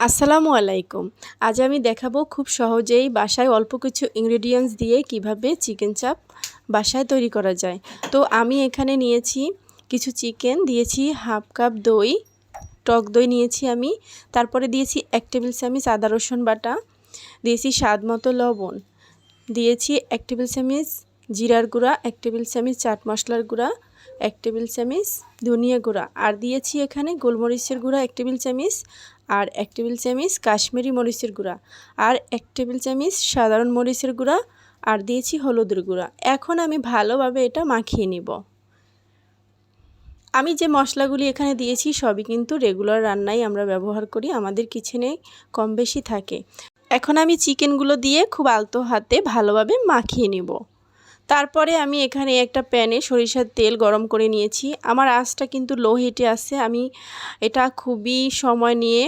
আসসালামু আলাইকুম। আজ আমি দেখাবো খুব সহজেই বাসায় অল্প কিছু ইনগ্রেডিয়েন্টস দিয়ে কীভাবে চিকেন চাপ বাসায় তৈরি করা যায়। তো আমি এখানে নিয়েছি কিছু চিকেন দিয়েছি হাফ কাপ দই, টক দই নিয়েছি আমি, তারপরে দিয়েছি এক টেবিল চামচ আদা রসুন বাটা, দিয়েছি স্বাদ মতো লবণ, দিয়েছি এক টেবিল চামচ জিরার গুঁড়া, এক টেবিল চামচ চাট মশলার গুঁড়া এক টেবিল চামচ ধনিয়া গুঁড়া। আর দিয়েছি এখানে গোলমরিচের গুঁড়া এক টেবিল চামচ আর এক টেবিল চামচ কাশ্মীরি মরিচের গুঁড়া। আর এক টেবিল চামচ সাধারণ মরিচের গুঁড়া আর দিয়েছি হলুদের গুঁড়া। এখন আমি ভালোভাবে এটা মাখিয়ে নিব। আমি যে মশলাগুলি এখানে দিয়েছি সবই কিন্তু রেগুলার রান্নাই আমরা ব্যবহার করি, আমাদের কিচেনে কম বেশি থাকে। এখন আমি চিকেনগুলো দিয়ে খুব আলতো হাতে ভালোভাবে মাখিয়ে নিব। তারপরে আমি এখানে একটা প্যানে সরিষার তেল গরম করে নিয়েছি। আমার আঁচটা কিন্তু লো হিটে আছে। আমি এটা খুবই সময় নিয়ে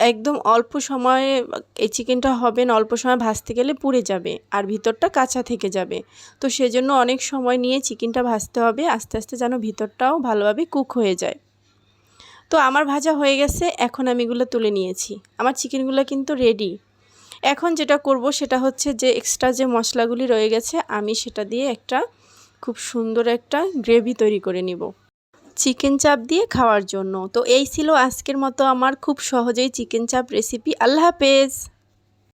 একদম অল্প সময়ে এই চিকেনটা হবে না, অল্প সময় ভাজতে গেলে পুড়ে যাবে আর ভিতরটা কাঁচা থেকে যাবে। তো সেজন্য অনেক সময় নিয়ে চিকেনটা ভাজতে হবে। আস্তে আস্তে যেন ভিতরটাও ভালোভাবে কুক হয়ে যায়। তো আমার ভাজা হয়ে গেছে। এখন আমি এগুলো তুলে নিয়েছি। আমার চিকেনগুলো কিন্তু রেডি এখন যেটা করব সেটা হচ্ছে যে এক্সট্রা যে মশলাগুলি রয়ে গেছে, আমি সেটা দিয়ে একটা খুব সুন্দর একটা গ্রেভি তৈরি করে নিব। চিকেন চাপ দিয়ে খাওয়ার জন্য। তো এই ছিল আজকের মতো আমার খুব সহজেই চিকেন চাপ রেসিপি আল্লাহ হাফেজ!